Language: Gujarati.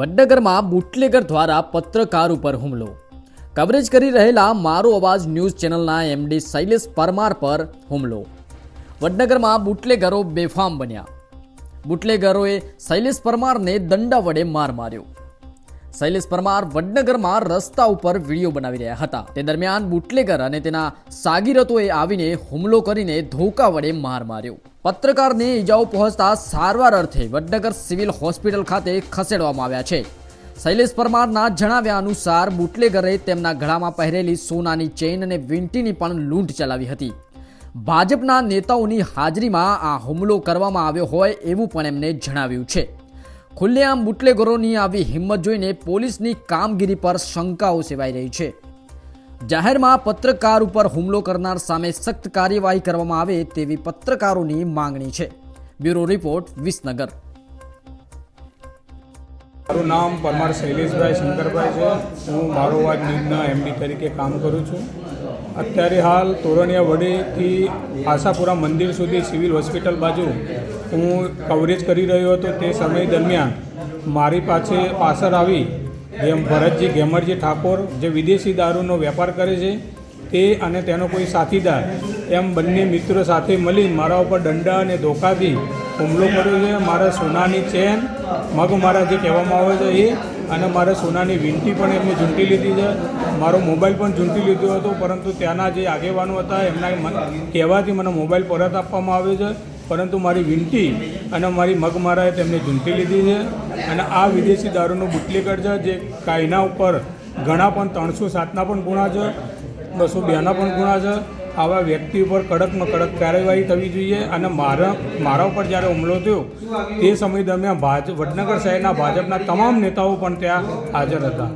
વડનગરમાં બુટલેગર દ્વારા પત્રકાર ઉપર હુમલો. કવરેજ કરી રહેલા મારો અવાજ ન્યૂઝ ચેનલના એમડી શૈલેષ પરમાર પર હુમલો. વડનગરમાં બુટલેગરો બેફામ બન્યા. બુટલેગરોએ શૈલેષ પરમારને દંડા વડે માર માર્યો. શૈલેષ પરમાર વડનગરમાં રસ્તા ઉપર વીડિયો બનાવી રહ્યા હતા. તે દરમિયાન બુટલેગર અને તેના સાગીરતોએ આવીને હુમલો કરીને ધોકા વડે માર માર્યો. પત્રકારને ઈજાઓ પહોંચતા સારવાર અર્થે વડનગર સિવિલ હોસ્પિટલ ખાતે ખસેડવામાં આવ્યા છે. શૈલેષ પરમારના જણાવ્યા અનુસાર બુટલેગરે તેમના ગળામાં પહેરેલી સોનાની ચેઇન અને વીંટીની પણ લૂંટ ચલાવી હતી. ભાજપના નેતાઓની હાજરીમાં આ હુમલો કરવામાં આવ્યો હોય એવું પણ એમને જણાવ્યું છે. ખુલ્લેઆમ બુટલેગરોની આવી હિંમત જોઈને પોલીસની કામગીરી પર શંકાઓ સેવાઈ રહી છે. જાહેરમાં પત્રકાર ઉપર હુમલો કરનાર સામે સખ્ત કાર્યવાહી કરવામાં આવે તેવી પત્રકારોની માંગણી છે. Bureau report, Visnagar. મારું નામ પરમાર શૈલેષભાઈ શંકરભાઈ છે. હું મારો વાત ન્યૂઝના એમડી તરીકે કામ કરું છું. અત્યારે હાલ તોરણિયા વડેથી આશાપુરા મંદિર સુધી સિવિલ હોસ્પિટલ બાજુ હું કવરેજ કરી રહ્યો હતો. તે સમય દરમિયાન મારી પાસે પાછળ આવી જેમ ભરતજી ગેમરજી ઠાકોર જે વિદેશી દારૂનો વેપાર કરે છે, તે અને તેનો કોઈ સાથીદાર, એમ બંને મિત્રો સાથે મળી મારા ઉપર દંડા અને ધોકાથી હુમલો કર્યો છે. મારા સોનાની ચેન, મગ મારા જે કહેવામાં આવે છે એ, અને મારા સોનાની વીંટી પણ એમને ઝૂંટી લીધી છે. મારો મોબાઈલ પણ ઝૂંટી લીધો હતો, પરંતુ ત્યાંના જે આગેવાનો હતા, એમના મન- કહેવાથી મને મોબાઈલ પરત આપવામાં આવ્યો છે. પરંતુ મારી વિનંતી અને મારી મગમારાએ તેમને ઝૂંટી લીધી છે અને આ વિદેશી દારૂનું બુટલેગર છે જે કાયના ઉપર ઘણા પણ ત્રણસો સાતના પણ ગુણા છે, બસો બેના પણ ગુણા છે. આવા વ્યક્તિ ઉપર કડકમાં કડક કાર્યવાહી થવી જોઈએ અને મારા મારા ઉપર જ્યારે હુમલો થયો, તે સમય દરમિયાન ભાજપ વડનગર શહેરના ભાજપના તમામ નેતાઓ પણ ત્યાં હાજર હતા.